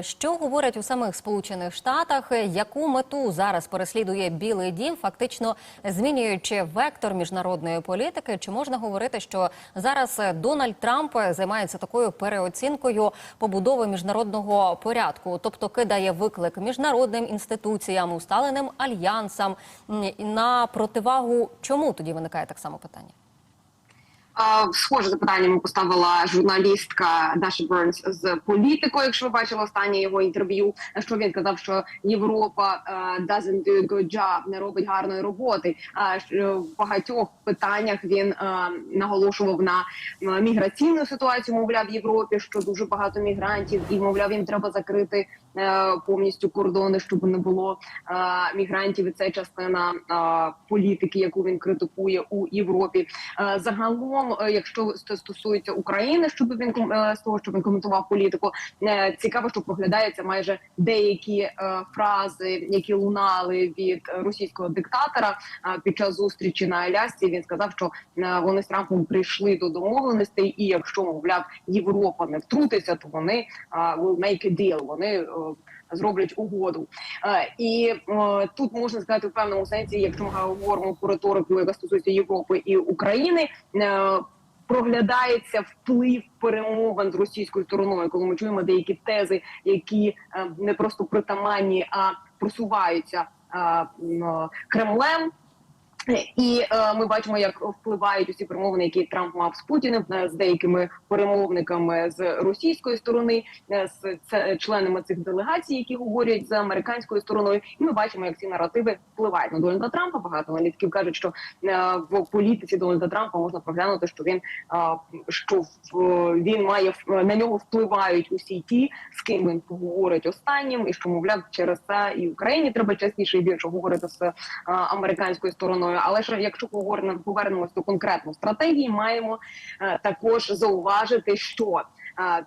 Що говорять у самих Сполучених Штатах? Яку мету зараз переслідує Білий Дім, фактично змінюючи вектор міжнародної політики? Чи можна говорити, що зараз Дональд Трамп займається такою переоцінкою побудови міжнародного порядку, тобто кидає виклик міжнародним інституціям, усталеним альянсам на противагу? Чому тоді виникає так само питання? Схоже запитання йому поставила журналістка Даша Бернс з політикою. Якщо ви бачили останнє його інтерв'ю, що він казав, що Європа е, doesn't do good job, не робить гарної роботи. А в багатьох питаннях він е, наголошував на е, міграційну ситуацію. Мовляв, в Європі, що дуже багато мігрантів, і мовляв, їм треба закрити повністю кордони, щоб не було мігрантів. І це частина політики, яку він критикує у Європі. Е, Загалом, е, якщо стосується України, щоб він е, з того, що він коментував політику, е, цікаво, що проглядається майже деякі фрази, які лунали від російського диктатора під час зустрічі на Алясці. Він сказав, що вони з Трампом прийшли до домовленостей, і якщо мовляв Європа не втрутиться, то вони will make a deal. Вони зроблять угоду. Е, І е, тут можна сказати в певному сенсі, якщо ми говоримо про риторику, яка стосується Європи і України. е, Проглядається вплив перемовин з російською стороною, коли ми чуємо деякі тези, які не просто притаманні, а просуваються Кремлем. І е, ми бачимо, як впливають усі перемовини, які Трамп мав з Путіним е, з деякими перемовниками з російської сторони, е, з це, членами цих делегацій, які говорять з американською стороною. І ми бачимо, як ці наративи впливають на Дональда Трампа. Багато аналітиків кажуть, що е, в політиці Дональда Трампа можна проглянути, що він е, що в- він має в- на нього впливають усі ті, з ким він поговорить останнім, і що мовляв через це і Україні треба частіше і більше говорити з е, американською стороною. Але ж якщо повернемось до конкретної стратегії, маємо е, також зауважити, що е,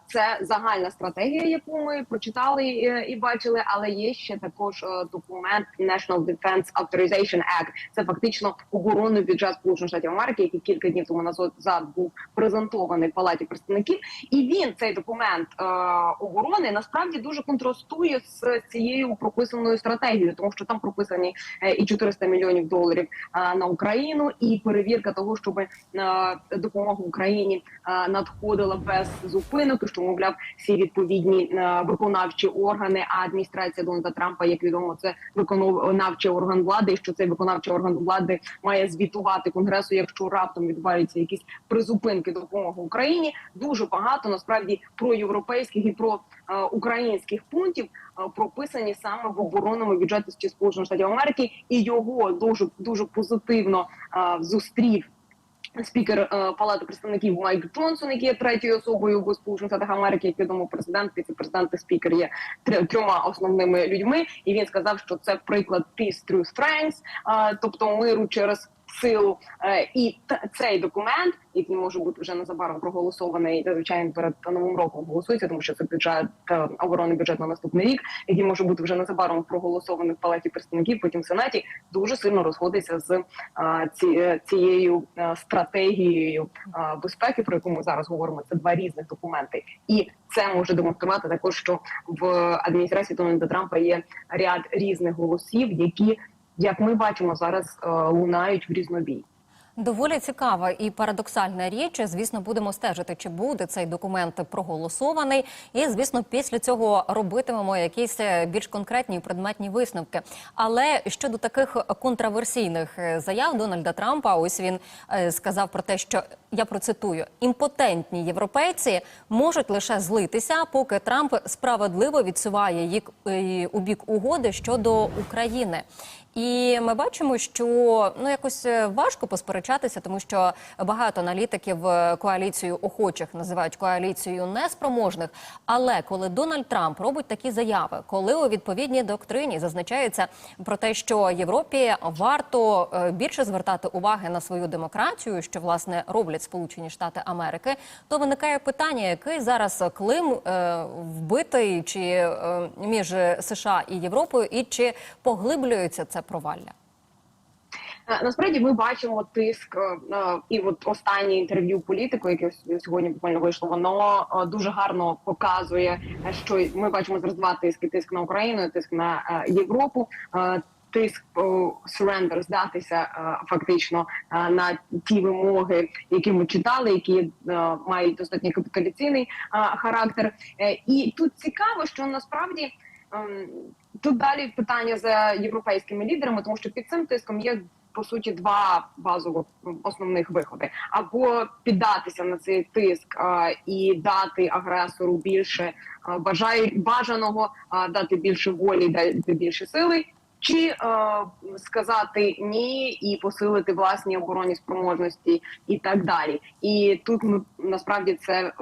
це загальна стратегія, яку ми прочитали е, і бачили, але є ще також е, документ National Defense Authorization Act. Це фактично оборонний бюджет Сполучених Штатів Америки, який кілька днів тому назад був презентований в палаті представників. І він цей документ е, оборони насправді дуже контрастує з цією прописаною стратегією, тому що там прописані і 400 мільйонів доларів на Україну, і перевірка того, щоб допомога Україні надходила без зупинок, і що мовляв всі відповідні е, виконавчі органи. А адміністрація Дональда Трампа, як відомо, це виконавчий орган влади. І що цей виконавчий орган влади має звітувати конгресу, якщо раптом відбуваються якісь призупинки допомоги Україні. Дуже багато насправді проєвропейських і про українських пунктів е, прописані саме в оборонному бюджеті Сполучених Штатів Америки, і його дуже дуже позитивно е, зустрів. Спікер е, Палати представників Майк Джонсон, який є третьою особою в Сполучених Штатах Америки, як відомо, президент, віце-президент і спікер є трьома основними людьми. І він сказав, що це приклад peace through strength, е, тобто миру через силу. Е, і цей документ, який може бути вже незабаром проголосований, звичайно, перед новим роком голосується, тому що це бюджет оборонний бюджет на наступний рік, який може бути вже незабаром проголосований в палаті представників, потім в сенаті, дуже сильно розходиться з е, ці, цією е, стратегією безпеки, про яку ми зараз говоримо. Це два різних документи, і це може демонструвати також, що в адміністрації Дональда Трампа є ряд різних голосів, які як ми бачимо зараз е, лунають в різнобій. Доволі цікава і парадоксальна річ. Звісно, будемо стежити, чи буде цей документ проголосований. І звісно, після цього робитимемо якісь е, більш конкретні предметні висновки. Але щодо таких контраверсійних е, заяв Дональда Трампа, ось він е, сказав про те, що я процитую: імпотентні європейці можуть лише злитися, поки Трамп справедливо відсуває їх у бік угоди щодо України. І ми бачимо, що ну якось важко посперечатися, тому що багато аналітиків е, коаліцію охочих називають коаліцією неспроможних. Але коли Дональд Трамп робить такі заяви, коли у відповідній доктрині зазначається про те, що Європі варто е, більше звертати уваги на свою демократію, що власне роблять Сполучені Штати Америки, то виникає питання, який зараз Клим е, вбитий чи е, між США і Європою, і чи поглиблюється це провалля? Е, Насправді ми бачимо тиск е, і от останнє інтерв'ю політику, яке сьогодні буквально вийшло, воно е, дуже гарно показує, що ми бачимо зараз два тиски: тиск на Україну, тиск на Європу. Тиск сурендер здатися фактично на ті вимоги, які ми читали, які мають достатньо капітуляційний е, характер. І тут цікаво, що насправді ем, тут далі питання за європейськими лідерами, тому що під цим тиском є по суті два базових основних виходи: або піддатися на цей тиск а, і дати агресору більше а, бажаю бажаного, а, дати більше волі, дати більше сили. Чи е, сказати ні і посилити власні оборонні спроможності і так далі, і тут ми насправді це е,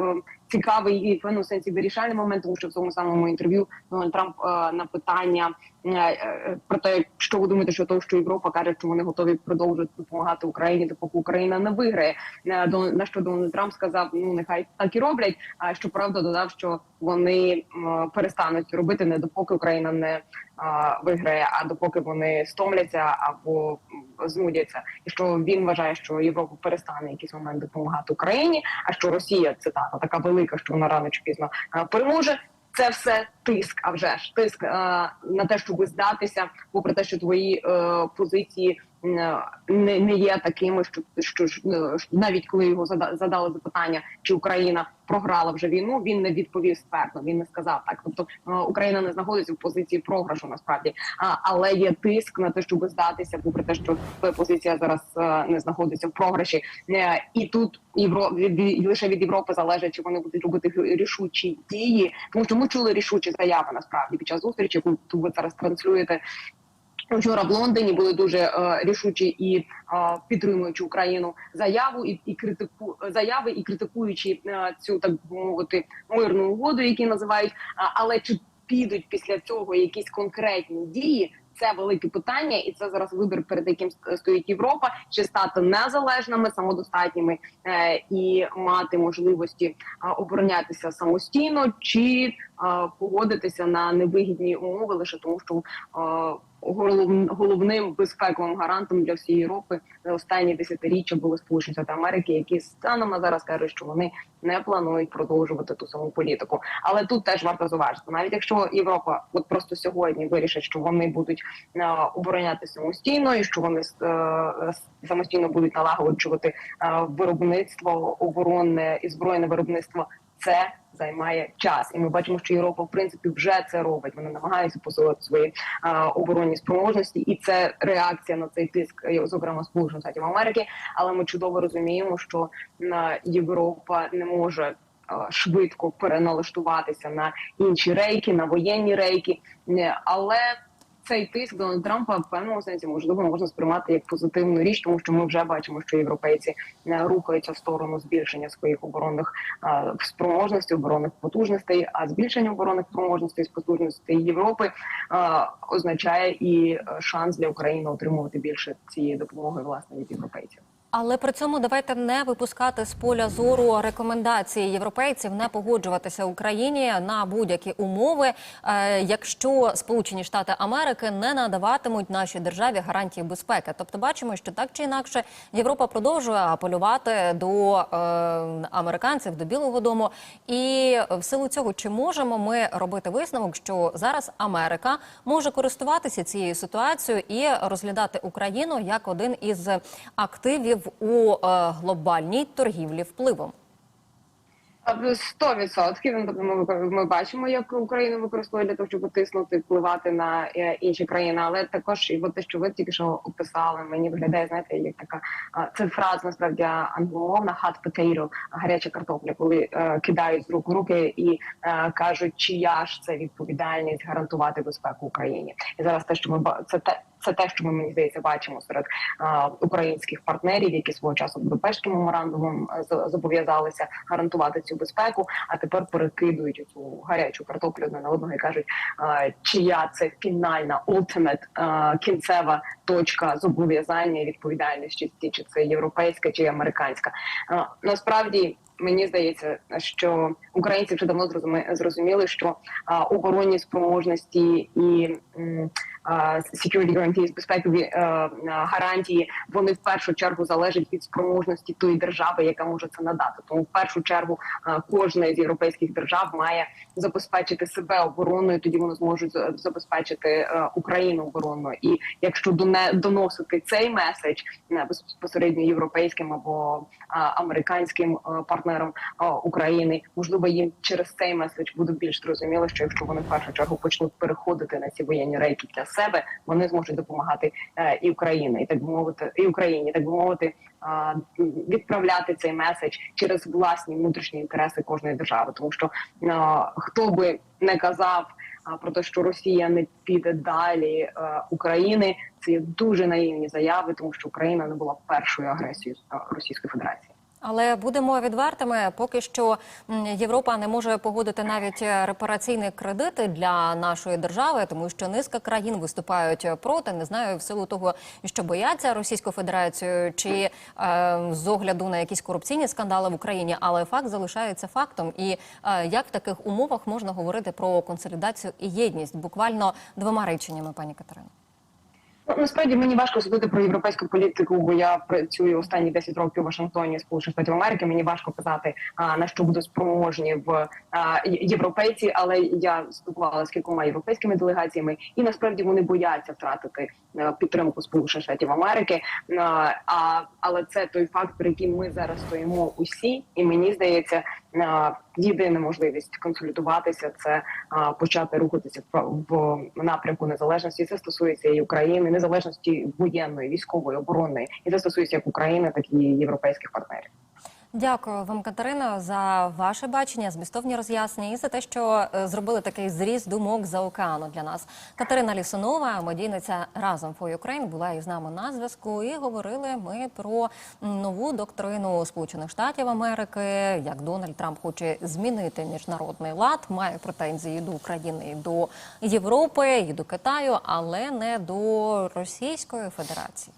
цікавий і в певному сенсі вирішальний момент, тому що в цьому самому інтерв'ю Дональд Трамп е, на питання е, е, про те, що ви думаєте, що того, що Європа каже, що вони готові продовжувати допомагати Україні, допоки Україна не виграє. Е, на що Дональд Трамп сказав: ну нехай так і роблять. А щоправда, додав, що вони перестануть робити не допоки Україна не виграє, а допоки вони стомляться або знудяться, і що він вважає, що Європа перестане якийсь момент допомагати Україні, а що Росія це та така велика, що вона рано чи пізно переможе. Це все тиск, а вже ж тиск е, на те, щоб здатися, попри те, що твої е, позиції е, не, не є такими, що, що ж е, навіть коли його зада, задали запитання, чи Україна програла вже війну, він не відповів ствердно. Він не сказав так. Тобто е, Україна не знаходиться в позиції програшу насправді, а, але є тиск на те, щоб здатися, попри те, що позиція зараз е, не знаходиться в програші, і тут Євро від- лише від Європи залежить, чи вони будуть робити рішучі дії, тому що ми чули рішучі заяви насправді під час зустрічі, яку ви зараз транслюєте. Вчора в Лондоні були дуже е, рішучі і е, підтримуючи Україну заяву і, і критику заяви, і критикуючи е, цю так мовити мирну угоду, які називають. Але чи підуть після цього якісь конкретні дії? Це велике питання, і це зараз вибір, перед яким стоїть Європа, чи стати незалежними, самодостатніми е, і мати можливості е, оборонятися самостійно, чи е, погодитися на невигідні умови лише тому, що е, головним безпековим гарантом для всієї Європи за останні десятиріччя були Сполучені Штати Америки, які станом на зараз кажуть, що вони не планують продовжувати ту саму політику. Але тут теж варто зауважити, навіть якщо Європа от просто сьогодні вирішить, що вони будуть е, оборонятися самостійно, і що вони е, самостійно будуть налагоджувати е, виробництво оборонне і збройне виробництво. Це займає час, і ми бачимо, що Європа в принципі вже це робить. Вони намагаються посилити свої е, оборонні спроможності, і це реакція на цей тиск, е, зокрема Сполучених Штатів Америки. Але ми чудово розуміємо, що е, Європа не може швидко переналаштуватися на інші рейки, на воєнні рейки, але цей тиск Дональд Трампа в певному сенсі можливо можна сприймати як позитивну річ, тому що ми вже бачимо, що європейці не рухаються в сторону збільшення своїх оборонних е, спроможностей, оборонних потужностей. А збільшення оборонних спроможностей і потужностей Європи е, означає і е, шанс для України отримувати більше цієї допомоги власне від європейців. Але при цьому давайте не випускати з поля зору рекомендації європейців не погоджуватися Україні на будь-які умови, е, якщо Сполучені Штати Америки не надаватимуть нашій державі гарантії безпеки. Тобто, бачимо, що так чи інакше Європа продовжує апелювати до е, американців, до Білого Дому. І в силу цього, чи можемо ми робити висновок, що зараз Америка може користуватися цією ситуацією і розглядати Україну як один із активів у е, глобальній торгівлі впливом? Сто відсотків Ну, тобто ми, ми бачимо, як Україна використовує для того, щоб тиснути, впливати на е, інші країни. Але також і те, що ви тільки що описали, мені виглядає, знаєте, як така це фраза насправді англомовна hot potato, гаряча картопля, коли е, кидають з рук руки і е, кажуть, чия ж це відповідальність гарантувати безпеку Україні. І зараз те, що ми це те. Це те, що ми мені здається бачимо серед е, українських партнерів, які свого часу Будапештським меморандумом е, зобов'язалися гарантувати цю безпеку, а тепер перекидують цю гарячу картоплю одне на одного і кажуть, е, чия це фінальна е, кінцева точка зобов'язання і відповідальності, чи це європейська чи американська. Е, насправді мені здається, що українці вже давно зрозуміли, що а, оборонні спроможності і а, security guarantees, безпекові е, е, гарантії, вони в першу чергу залежать від спроможності тої держави, яка може це надати. Тому в першу чергу е, кожна з європейських держав має забезпечити себе обороною. Тоді вони зможуть за- забезпечити е, Україну обороною. І якщо доносити цей меседж безпосередньо європейським або а, американським а, партнерам а, України, можливо, їм через цей меседж буде більш зрозуміло, що якщо вони в першу чергу почнуть переходити на ці воєнні рейки для себе, вони зможуть допомагати е, і Україні, і так би мовити, і Україні, так би мовити, відправляти цей меседж через власні внутрішні інтереси кожної держави, тому що а, хто би не казав. Про те, що Росія не піде далі е, України, це є дуже наївні заяви, тому що Україна не була першою агресією е, Російської Федерації. Але будемо відвертими, поки що Європа не може погодити навіть е, репараційні кредити для нашої держави, тому що низка країн виступають проти. Не знаю в силу того, що бояться Російську Федерацію, чи е, з огляду на якісь корупційні скандали в Україні, але факт залишається фактом. І е, як в таких умовах можна говорити про консолідацію і єдність? Буквально двома реченнями, пані Катерино. Ну, насправді мені важко судити про європейську політику, бо я працюю останні 10 років у Вашингтоні, Сполучених Штатів Америки. Мені важко казати на що будуть спроможні в європейці, але я спілкувалася з кількома європейськими делегаціями, і насправді вони бояться втратити е, підтримку Сполучених Штатів Америки. А, а але це той факт, при яким ми зараз стоїмо усі, і мені здається, єдина можливість консолідуватися це почати рухатися в, напрямку незалежності. Це стосується і України, незалежності воєнної, військової, оборонної, і це стосується як України, так і європейських партнерів. Дякую вам, Катерино, за ваше бачення, змістовні роз'яснення і за те, що е, зробили такий зріз думок за океану для нас. Катерина Лісунова, медійниця разом for Ukraine, була із нами на зв'язку. І говорили ми про нову доктрину Сполучених Штатів Америки, як Дональд Трамп хоче змінити міжнародний лад, має претензії до України до Європи, і до Китаю, але не до Російської Федерації.